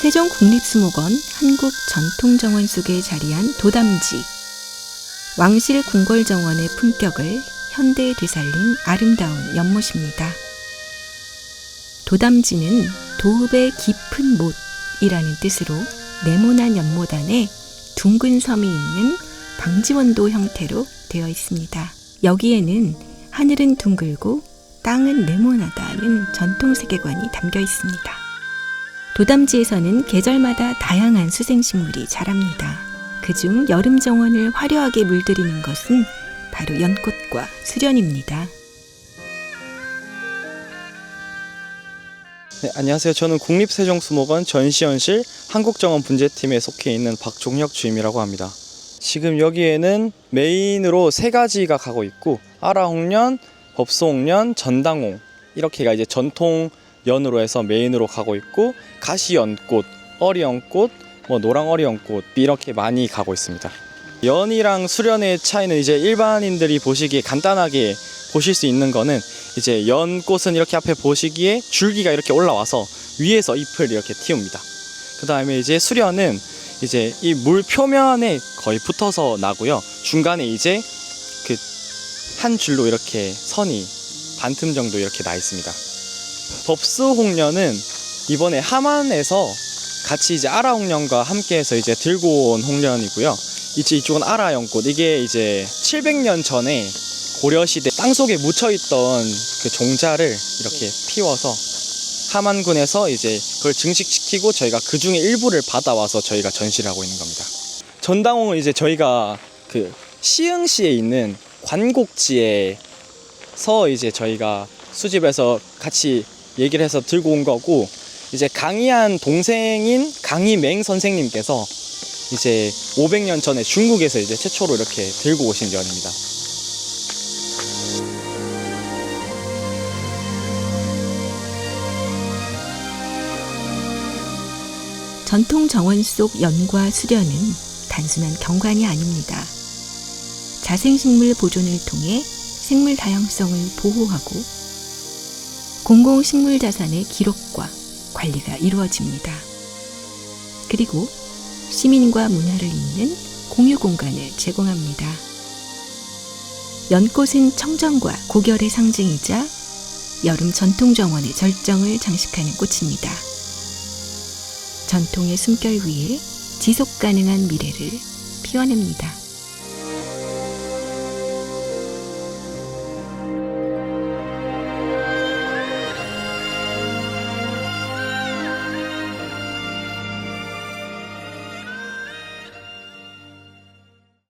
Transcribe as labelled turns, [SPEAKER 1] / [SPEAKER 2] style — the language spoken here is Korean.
[SPEAKER 1] 세종국립수목원 한국전통정원 속에 자리한 도담지. 왕실 궁궐정원의 품격을 현대에 되살린 아름다운 연못입니다. 도담지는 도읍의 깊은 못이라는 뜻으로 네모난 연못 안에 둥근 섬이 있는 방지원도 형태로 되어 있습니다. 여기에는 하늘은 둥글고 땅은 네모나다는 전통 세계관이 담겨 있습니다. 도담지에서는 계절마다 다양한 수생식물이 자랍니다. 그중 여름 정원을 화려하게 물들이는 것은 바로 연꽃과 수련입니다.
[SPEAKER 2] 네, 안녕하세요. 저는 국립세종수목원 전시연실 한국정원 분재팀에 속해 있는 박종혁 주임이라고 합니다. 지금 여기에는 메인으로 세 가지가 가고 있고 아라홍련, 법소홍련, 전당홍 이렇게가 이제 전통 연으로 해서 메인으로 가고 있고 가시연꽃, 어리연꽃, 뭐 노랑어리연꽃 이렇게 많이 가고 있습니다. 연이랑 수련의 차이는 이제 일반인들이 보시기에 간단하게 보실 수 있는 거는 이제 연꽃은 이렇게 앞에 보시기에 줄기가 이렇게 올라와서 위에서 잎을 이렇게 틔웁니다. 그 다음에 이제 수련은 이제 이 물 표면에 거의 붙어서 나고요. 중간에 이제 그 한 줄로 이렇게 선이 반틈 정도 이렇게 나 있습니다. 법스홍련은 이번에 함안에서 같이 이제 아라홍련과 함께해서 이제 들고 온 홍련이고요. 이제 이쪽은 아라연꽃 이게 이제 700년 전에 고려시대 땅속에 묻혀있던 그 종자를 이렇게 피워서 함안군에서 이제 그걸 증식시키고 저희가 그 중에 일부를 받아와서 저희가 전시를 하고 있는 겁니다. 전당홍은 이제 저희가 그 시흥시에 있는 관곡지에서 이제 저희가 수집해서 같이 얘기를 해서 들고 온 거고 이제 강희한 동생인 강희맹 선생님께서 이제 500년 전에 중국에서 이제 최초로 이렇게 들고 오신 연입니다.
[SPEAKER 1] 전통 정원 속 연과 수련은 단순한 경관이 아닙니다. 자생식물 보존을 통해 생물 다양성을 보호하고 공공식물 자산의 기록과 관리가 이루어집니다. 그리고 시민과 문화를 잇는 공유 공간을 제공합니다. 연꽃은 청정과 고결의 상징이자 여름 전통 정원의 절정을 장식하는 꽃입니다. 전통의 숨결 위에 지속 가능한 미래를 피워냅니다.